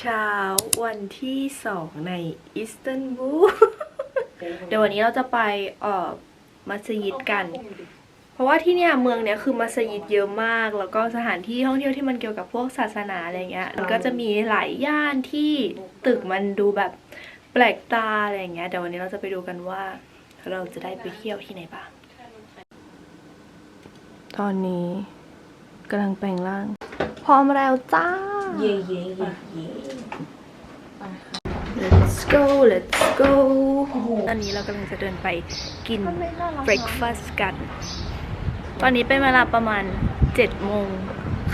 เช้าวันที่สองในอิสตันบูล เดี๋ยววันนี้เราจะไปเอ่อมัสยิดกัน เพราะว่าที่เนี่ยเมืองเนี่ยคือมัสยิดเยอะมาก แล้วก็สถานที่ท่องเที่ยวที่มันเกี่ยวกับพวกศาสนาอะไรเงี้ยมันก็จะมีหลายย่านที่ตึกมันดูแบบแปลกตาอะไรเงี้ยเดี๋ยววันนี้เราจะไปดูกันว่าเราจะได้ไปเที่ยวที่ไหนบ้าง ตอนนี้กำลังแปลงร่าง พร้อมแล้วจ้า เย่เย่เย่เย่ Let's go Let's go ตอนนี้เรากำลังจะเดินไปกิน breakfast กัน ตอนนี้เป็นเวลาประมาณ7โมง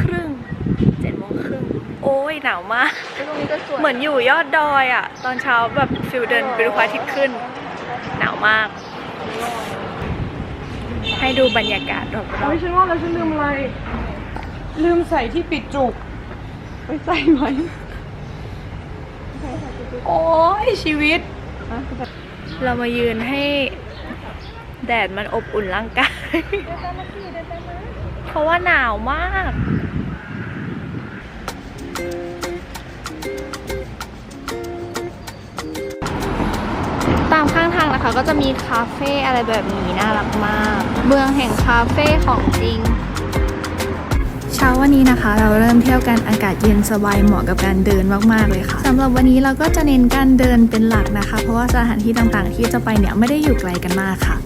ครึ่ง7โมงครึ่ง โอ้ยหนาวมากตรงนี้ก็สวยเหมือนอยู่ยอดดอยอะตอนเช้าแบบฟิลเดินไปดูพระอาทิตย์ขึ้น หนาวมาก ให้ดูบรรยากาศรอบเฮ้ยฉันว่าแล้วฉันลืมอะไร ลืมใส่ที่ปิดจุก ไปใส่ไว้โอ้ยชีวิต เรามายืนให้แดดมันอบอุ่นร่างกาย เพราะว่าหนาวมากตามข้างทางนะคะก็จะมีคาเฟ่อะไรแบบนี้น่ารักมาก เมืองแห่งคาเฟ่ของจริง เช้าวันนี้นะคะ เราเริ่มเที่ยวกันอากาศเย็นสบายเหมาะกับการเดินมากๆเลยค่ะสำหรับวันนี้เราก็จะเน้นการเดินเป็นหลักนะคะ เพราะว่าสถานที่ต่างๆ ที่จะไปเนี่ยไม่ได้อยู่ไกลกันมากค่ะ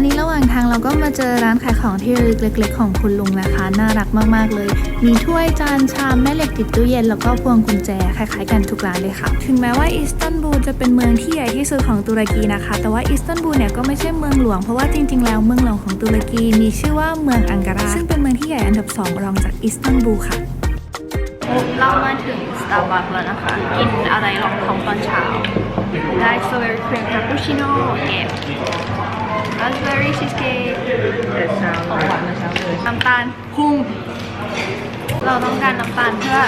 นนี้ระหว่างทางเราก็มาเจอร้านขายของที่ระลึกเล็ก ๆ ของคุณลุงนะคะ น่ารักมากๆเลย มีถ้วยจานชามแม่เหล็กติดตู้เย็นแล้วก็พวงกุญแจคล้ายๆกันทุกร้านเลยค่ะ ถึงแม้ว่าอิสตันบูลจะเป็นเมืองที่ใหญ่ที่สุดของตุรกีนะคะ แต่ว่าอิสตันบูลเนี่ยก็ไม่ใช่เมืองหลวงเพราะว่าจริง ๆ แล้วเมืองหลวงของตุรกีมีชื่อว่าเมืองอังการาซึ่งเป็นเมืองที่ใหญ่อันดับสองรองจากอิสตันบูลค่ะเรามาถึงสตาร์บัคแล้วนะคะ กินอะไรรองท้องตอนเช้า ได้สตรอเบอรี่ครีมคาปูชิโน่เก็บ ราสเบอรี่ชีสเค้กแต่เช้าของหวานมาเช้าเลยน้ำตาลพุ่งเราต้องการน้ำตาลเพื่อ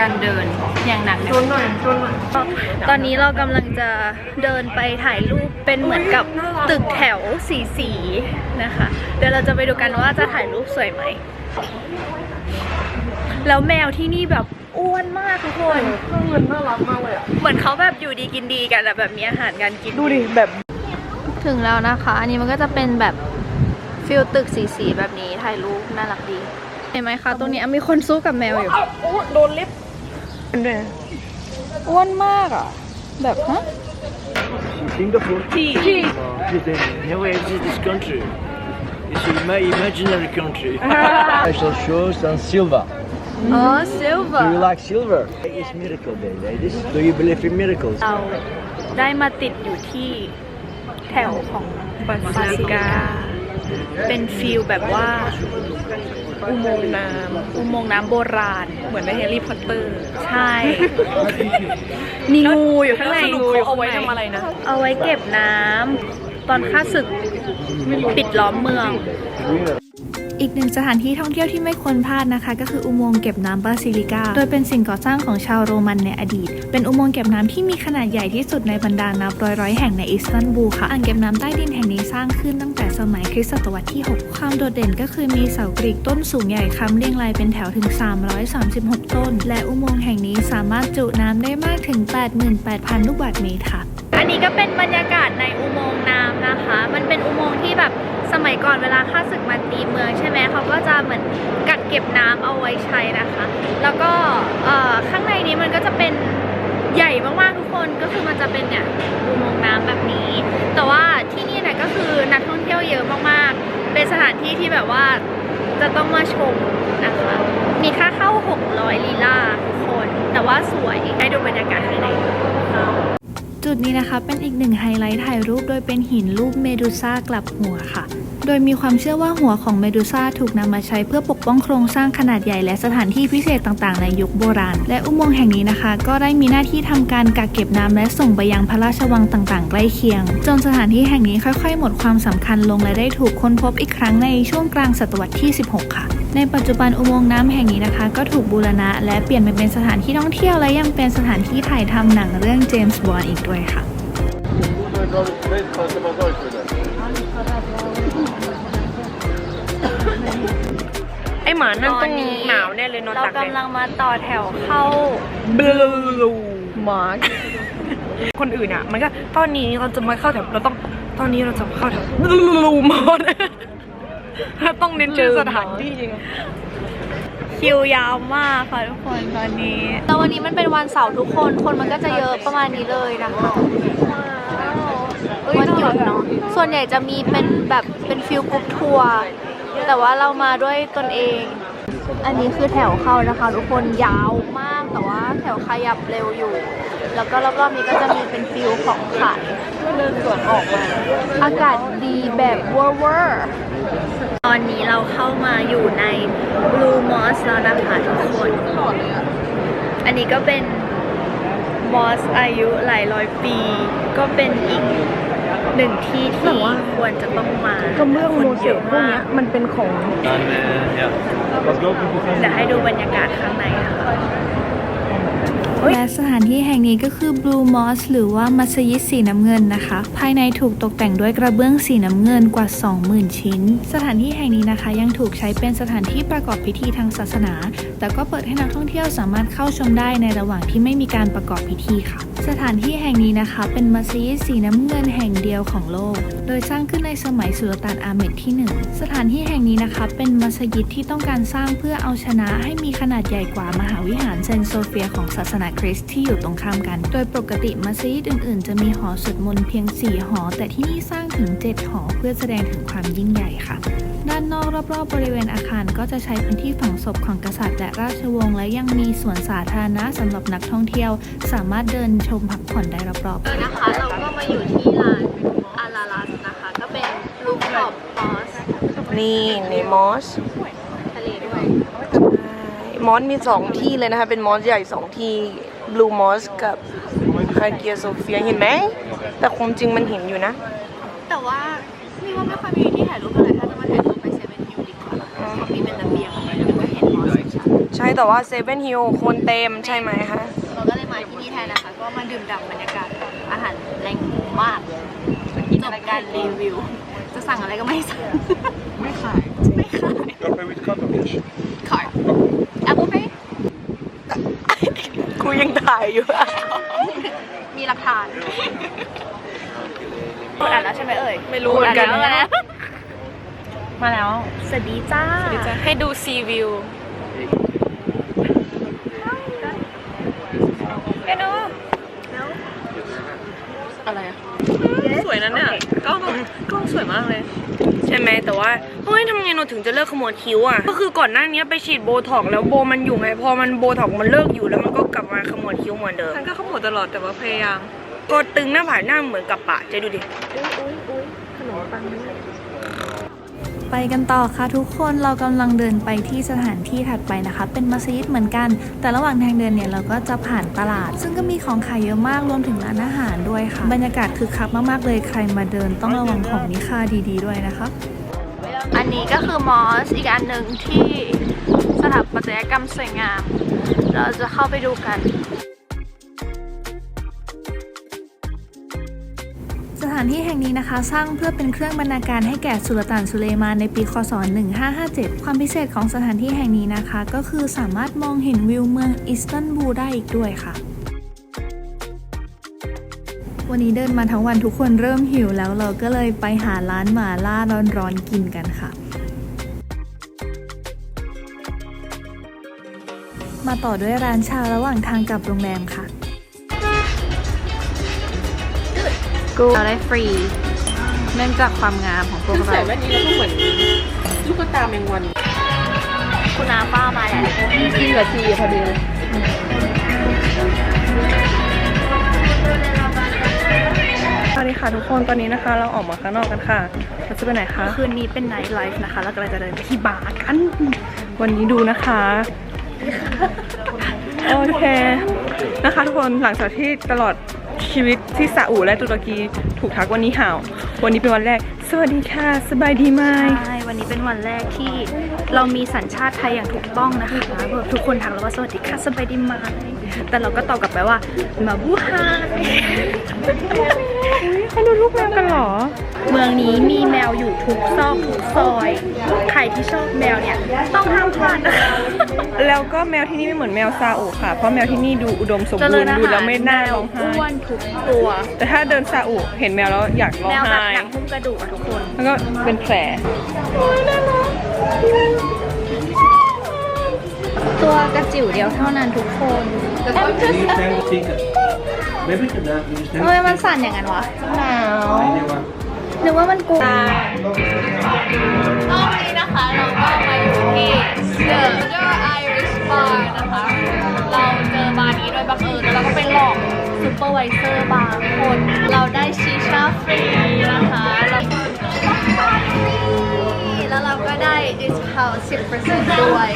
การเดินอย่างหนักชนหน่อยชนหน่อยตอนนี้เรากำลังจะเดินไปถ่ายรูปเป็นเหมือนกับตึกแถวสีสีๆนะคะ เดี๋ยวเราจะไปดูกันว่าจะถ่ายรูปสวยไหม แล้วแมวที่นี่แบบอ้วนมากทุกคนเครื่องเงินน่ารักมากเลยอะ เหมือนเขาแบบอยู่ดีกินดีกันอะแบบมีอาหารการกินดูดิแบบ ถึงแล้วนะคะ อันนี้มันก็จะเป็นแบบฟิลตึกสีๆแบบนี้ถ่ายรูปน่ารักดี เห็นไหมคะ ตรงนี้มีคนสู้กับแมวอยู่โอ้โดนเล็บด้วยอ้วนมากอะ แบบฮะ Singapore? Tea. Never exist this country. It's my imaginary country. I shall show some silver. อ๋อ silver Do you like silver? It's miracle day, ladies. Do you believe in miracles? เราได้มาติดอยู่ที่ แถวของบาซิกา เป็นฟิลแบบว่า อุโมงค์น้อุโมงค์น้ำโบราณำเหมือนในแฮร์รี่พอตเตอร์ ใช่ มีงูอยู่ข้างในแล้วสรุปเขาเอาไว้ทำอะไรนะ เอาไว้เก็บน้ำตอนข้าศึกปิดล้อมเมือง อีกหนึ่งสถานที่ท่องเที่ยวที่ไม่ควรพลาดนะคะ ก็คืออุโมงค์เก็บน้ำบาซิลิกา โดยเป็นสิ่งก่อสร้างของชาวโรมันในอดีต เป็นอุโมงค์เก็บน้ำที่มีขนาดใหญ่ที่สุดในบรรดานับร้อยร้อยแห่งในอิสตันบูลค่ะอ่างเก็บน้ำใต้ดินแห่งนี้สร้างขึ้นตั้งแต่สมัยคริสตศตวรรษที่ 6 ความโดดเด่นก็คือมีเสากรีกต้นสูงใหญ่ค้ำเรียงรายเป็นแถวถึง 336 ต้น และอุโมงค์แห่งนี้สามารถจุน้ำได้มากถึง 88,000 ลูกบาศก์เมตรค่ะ อันนี้ก็เป็นบรรยากาศในอุโมงค์น้ำนะคะ มันเป็นอุโมงค์ที่แบบสมัยก่อนเวลาข้าศึกมาตีเมืองใช่ไหมเขาก็จะเหมือนกักเก็บน้ำเอาไว้ใช้นะคะ แล้วก็ข้างในนี้มันก็จะเป็นใหญ่มากๆทุกคนก็คือมันจะเป็นเนี่ยอุโมงค์น้ำแบบนี้ แต่ว่าที่นี่เนี่ยก็คือนักท่องเที่ยวเยอะมากๆ เป็นสถานที่ที่แบบว่าจะต้องมาชมนะคะ มีค่าเข้า 600 ลีลาทุกคน แต่ว่าสวยให้ดูบรรยากาศข้างใน จุดนี้นะคะเป็นอีกหนึ่งไฮไลท์ถ่ายรูปโดยเป็นหินรูปเมดูซ่ากลับหัวค่ะ โดยมีความเชื่อว่าหัวของเมดูซ่าถูกนำมาใช้เพื่อปกป้องโครงสร้างขนาดใหญ่และสถานที่พิเศษต่างๆ ในยุคโบราณ และอุโมงค์แห่งนี้นะคะ ก็ได้มีหน้าที่ทำการกักเก็บน้ำและส่งไปยังพระราชวังต่างๆ ใกล้เคียง จนสถานที่แห่งนี้ค่อยๆ หมดความสำคัญลงและได้ถูกค้นพบอีกครั้งในช่วงกลางศตวรรษที่ 16 ค่ะ ในปัจจุบันอุโมงค์น้ำแห่งนี้นะคะ ก็ถูกบูรณะ และเปลี่ยนไปเป็นสถานที่ท่องเที่ยวและยังเป็นสถานที่ถ่ายทำหนังเรื่องเจมส์บอนด์อีกด้วยค่ะ ไอหมานั่นตต้ออนงนี้หนาวแน่เลยนอนเราตากแดดกำลังมาต่อแถวเข้าบลูมาร์คนอื่นอะ มันก็ตอนนี้เราจะมาเข้าแถวเราต้องตอนนี้เราจะมาเข้าแถวบลูมาร์ต้องเน้นชื่อสถานที่จริงคิวยาวมากค่ะทุกคนตอนนี้แล้ววันนี้มันเป็นวันเสาร์ทุกคน คนมันก็จะเยอะประมาณนี้เลยนะคะวันหยุดเนาะส่วนใหญ่จะมีเป็นแบบเป็นฟิลกรุ๊ปทัวร์ แต่ว่าเรามาด้วยตนเอง อันนี้คือแถวเข้านะคะ ทุกคนยาวมากแต่ว่าแถวขยับเร็วอยู่ แล้วก็รอบๆนี้ก็จะมีเป็นฟิลของขายเดินสวนออกมา อากาศดีแบบเวอร์เวอร์ตอนนี้เราเข้ามาอยู่ใน Blue Moss แล้วนะคะทุกคน อันนี้ก็เป็นมอสอายุหลายร้อยปี ก็เป็นอีก หนึ่งที่ที่ควรจะต้องมากระเบื้องคนโมเสเยกอะพวกมาเนี้กยมันเป็นของ And uh, yeah. Let's go. เดี๋ยวให้ดูบรรยากาศข้างในนะคะ และสถานที่แห่งนี้ก็คือ Blue Moss หรือว่ามัสยิดสีน้ำเงินนะคะ ภายในถูกตกแต่งด้วยกระเบื้องสีน้ำเงินกว่า 20,000 ชิ้น สถานที่แห่งนี้นะคะ ยังถูกใช้เป็นสถานที่ประกอบพิธีทางศาสนา แต่ก็เปิดให้นักท่องเที่ยวสามารถเข้าชมได้ในระหว่างที่ไม่มีการประกอบพิธีค่ะ สถานที่แห่งนี้นะคะ เป็นมัสยิดสีน้ำเงินแห่งเดียวของโลก โดยสร้างขึ้นในสมัยสุลต่านอาเหม็ดที่หนึ่งสถานที่แห่งนี้นะคะ เป็นมัสยิดที่ต้องการสร้างเพื่อเอาชนะให้มีขนาดใหญ่กว่ามหาวิหารเซนต์โซเฟียของศาสนาคริสต์ที่อยู่ตรงข้ามกัน โดยปกติมัสยิดอื่น ๆ จะมีหอสวดมนต์เพียง 4 หอ แต่ที่นี่สร้าง ถึง 7 หอ เพื่อแสดงถึงความยิ่งใหญ่ค่ะ ด้านนอกรอบๆบริเวณอาคารก็จะใช้พื้นที่ฝังศพของกษัตริย์และราชวงศ์และยังมีสวนสาธารณะสำหรับนักท่องเที่ยว สามารถเดินชมพักผ่อนได้รอบๆ เออนะคะ เราก็มาอยู่ที่ร้านอาราลัสนะคะ ก็เป็นรูปขอบมอสนี่ในมอสทะเลด้วยมอสมีสองที่เลยนะคะ เป็นมอสใหญ่สองที่บลูมอสกับฮาเกียโซเฟียเห็นไหม แต่ความจริงมันเห็นอยู่นะ ว่านี่ว่าไม่ค่อยมีที่ถ่ายรูปอะไรถ้าจะมาถ่ายรูปไปเซเว่นฮิลดีกว่าเพราะมีเป็นระเบียงอะไรแล้วก็เห็นมอสชัดใช่แต่ว่าเซเว่นฮิลคนเต็มใช่ไหมคะ เราก็เลยมาที่นี่แทนนะคะ ก็มาดื่มด่ำบรรยากาศอาหารแรงมากจบการรีวิว จะสั่งอะไรก็ไม่สั่ง ไม่ขาย ไม่ขาย You'll pay with card or cash? ขาย Apple Pay กูยังถ่ายอยู่อะมีหลักฐานกด อ่านแล้วใช่ไหมเอ่ยไม่รู้เหมือนกันดแล้วมาแล้ว สวัสดีจ้าจะให้ดูซีวิวเอ็นโอะไรอะสวยนะเนี่ยกล้องกล้องสวยมากเลย ใช่ไหมแต่ว่าเฮ้ยทำไงเราถึงจะเลิกขมวดคิ้วอะ ก็คือก่อนหน้านี้ไปฉีดโบท็อกซ์แล้วโบมันอยู่ไง พอมันโบท็อกซ์มันเลิกอยู่แล้วมันก็กลับมาขมวดคิ้วเหมือนเดิมฉันก็ขโมยตลอดแต่ว่าพยายาม ก็ตึงหน้าผากหน้าเหมือนกับปะเจะดูดิ ไปกันต่อค่ะทุกคนเรากำลังเดินไปที่สถานที่ถัดไปนะคะ เป็นมัสยิดเหมือนกัน แต่ระหว่างทางเดินเนี่ยเราก็จะผ่านตลาด ซึ่งก็มีของขายเยอะมากรวมถึงร้านอาหารด้วยค่ะ บรรยากาศคึกคักมากๆเลยใครมาเดินต้องระวังของมีค่าดีๆด้วยนะคะ อันนี้ก็คือมอสอีกอันหนึ่งที่สถาปัตยกรรมสวยงาม เราจะเข้าไปดูกัน ถานที่แห่งนี้นะคะ สร้างเพื่อเป็นเครื่องบรรณาการให้แก่สุลต่านสุเลมานในปีคศ 1557 ความพิเศษของสถานที่แห่งนี้นะคะ ก็คือสามารถมองเห็นวิวเมืองอิสตันบูลได้อีกด้วยค่ะ วันนี้เดินมาทั้งวันทุกคนเริ่มหิวแล้วเราก็เลยไปหาร้านหมาล่าร้อนๆกินกันค่ะมาต่อด้วยร้านชาระหว่างทางกลับโรงแรมค่ะ เราได้ฟรี เนื่องจากความงามของพวกเรา ใส่แว่นนี้แล้วก็เหมือนลูกตาแมงวัน คุณอาป้ามาแล้วที่ละทีพอดีเลยสวัสดีค่ะทุกคนตอนนี้นะคะ เราออกมาข้างนอกกันค่ะเราจะไปไหนคะ คืนนี้เป็นไนท์ไลฟ์นะคะเรากำลังจะเดินไปที่บาร์กัน วันนี้ดูนะคะ โอเค นะคะทุกคนหลังจากที่ตลอด ชีวิตที่ซาอุและตุรกีถูกทักวันนี้ห่าววันนี้เป็นวันแรก สวัสดีค่ะ สบายดีไหมใช่ วันนี้เป็นวันแรกที่เรามีสัญชาติไทยอย่างถูกต้องนะคะแบบทุกคนทักเราว่าสวัสดีค่ะสบายดีไหมแต่เราก็ตอบกลับไปว่ามาบูฮาย เขาดูลูกแมวกันเหรอมืองนี้มีแมวอยู่ทุกซอกทุกซอย ใครที่ชอบแมวเนี่ย ต้องห้ามพลาดนะคะ แล้วก็แมวที่นี่ไม่เหมือนแมวซาอุค่ะ เพราะแมวที่นี่ดูอุดมสมเจบูริรญณ์อาดูหารแล้วไม่น่าร้องแมไห้วอ้วนทุกตัว แต่ถ้าเดินซาอุเห็นแมวแล้วอยากร้องแมวแบบไห้ หนังหุ้มกระดูกอะทุกคน แล้วก็เป็นแผล ตัวกระจิ๋วเดียวเท่านั้นทุกคน Maybe to that, you just ทำไมมันสั่นอย่างนั้นวะหนาวนึกว่ามันกลัวรอบนี้นะคะเราก็มาอยู่ที่ The Irish Bar นะคะ เราเจอบาร์นี้โดยบังเอิญแล้วเราก็ไปหลอกซูเปอร์ไวเซอร์บางคน เราได้ชีชาฟรีนะคะแล้วแล้วเราก็ได้ discount 10%ด้วย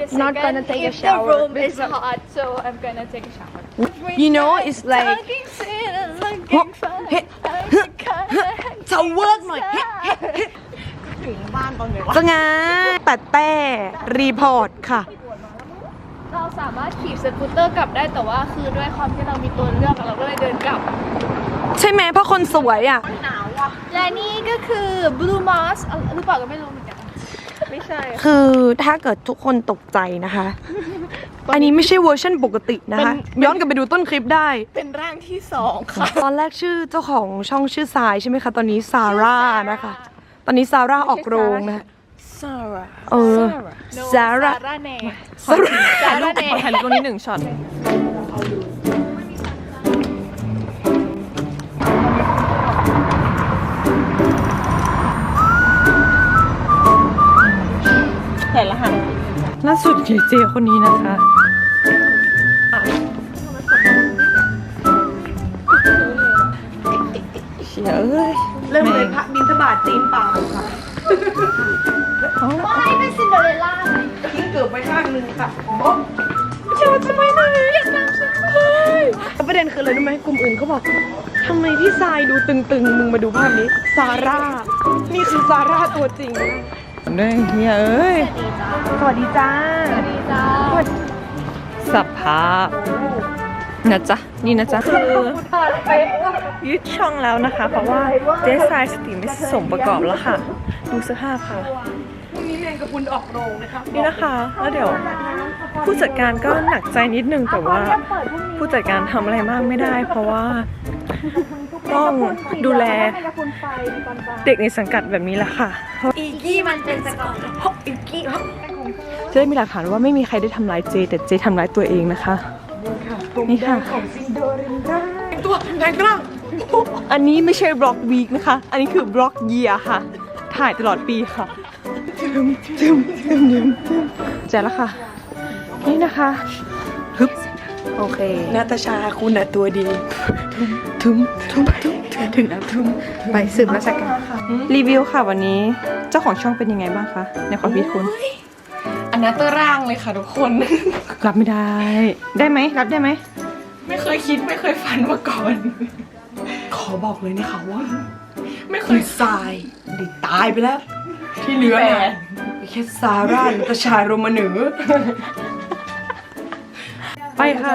I'm not gonna take a If shower the room is hot, so I'm gonna take a shower. you know it's like จะเวิร์กหน่อยถึงบ้านตอนไหนวะจะงาปัดแต่รีพอร์ตค่ะ เราสามารถขี่สกูตเตอร์กลับได้แต่ว่าคือด้วยความที่เรามีตัวเลือกเราก็เลยเดินกลับ ใช่ไหมเพราะคนสวยอะและนี่ก็คือ Blue Moss อะหรือเปล่าก็ไม่รู้เหมือนกัน ไม่ใช่คือถ้าเกิดทุกคนตกใจนะคะ อันนี้ไม่ใช่เวอร์ชันปกตินะคะ ย้อนกลับไปดูต้นคลิปได้ เป็นร่างที่สองค่ะ ตอนแรกชื่อเจ้าของช่องชื่อทรายใช่ไหมคะ ตอนนี้ซาร่านะคะ ตอนนี้ซาร่าออกโรงนะคะซาร่าเออซาร่าซาร่าแน่ซาร่าซาร่าแน่ขอถ่ายรูปตรงนี้หนึ่งช็อต ส่ละค่ะล่าสุดเจเจคนนี้นะคะเชียเอ้ยเริ่มเลยพระบินทบาทตีนเปล่าค่ะไม่เป็นซินเดอเรลล่าไหมทิ้งเกือบไปข้างนึงค่ะบ๊อบเชื่อจะไปไหนอยากนั่งฉันเลยแล้วประเด็นคืออะไรรู้ไหมกลุ่มอื่นเขาบอกทำไมพี่ทรายดูตึงๆ มึงมาดูภาพนี้ ซาร่า นี่คือซาร่าตัวจริง ด้วยเฮียเอ้ย สวัสดีจ้าดีจ้าสภาพนะจ๊ะ นี่นะจ๊ะ คือยึดช่องแล้วนะคะ เพราะว่าเจสไซสติไม่สมประกอบแล้วค่ะ ดูสภาพค่ะมีแมงกะพรุนออกโรงนะคะนี่นะคะแล้วเดี๋ยว ผู้จัดการก็หนักใจนิดนึงแต่ว่า ผู้จัดการทำอะไรมากไม่ได้ เพราะว่า ต้องดูแลเด็กในสังกัดแบบนี้แหละค่ะอีกี้มันเป็นสกอตอีกกี้จะได้มีหลักฐานว่าไม่มีใครได้ทำร้ายเจ แต่เจทำร้ายตัวเองนะคะนี่ค่ะตัวแรงกล้าอันนี้ไม่ใช่บล็อกวีคนะคะ อันนี้คือบล็อกเยียค่ะ ถ่ายตลอดปีค่ะทึมทึมทึมทึมทึมเจอแล้วค่ะ นี่นะคะฮึบโอเคนาตาชาคุณน่ะตัวดี ทึมทึมทึมทึมถึงแล้วทึมไปสืบราชการรีวิวค่ะวันนี้เจ้าของช่องเป็นยังไงบ้างคะในความคิดคุณอันนั้นตัวร่างเลยค่ะทุกคน รับไม่ได้ ได้ไหมรับได้ไหมไม่เคยคิดไม่เคยฝันมาก่อน ขอบอกเลยนะคะว่า ไม่เคยทรายไดิตายไปแล้ว ที่เหลือน่ะมีแค่ซาร่าหรือตาชายโรมาเหนือ ไปค่ะ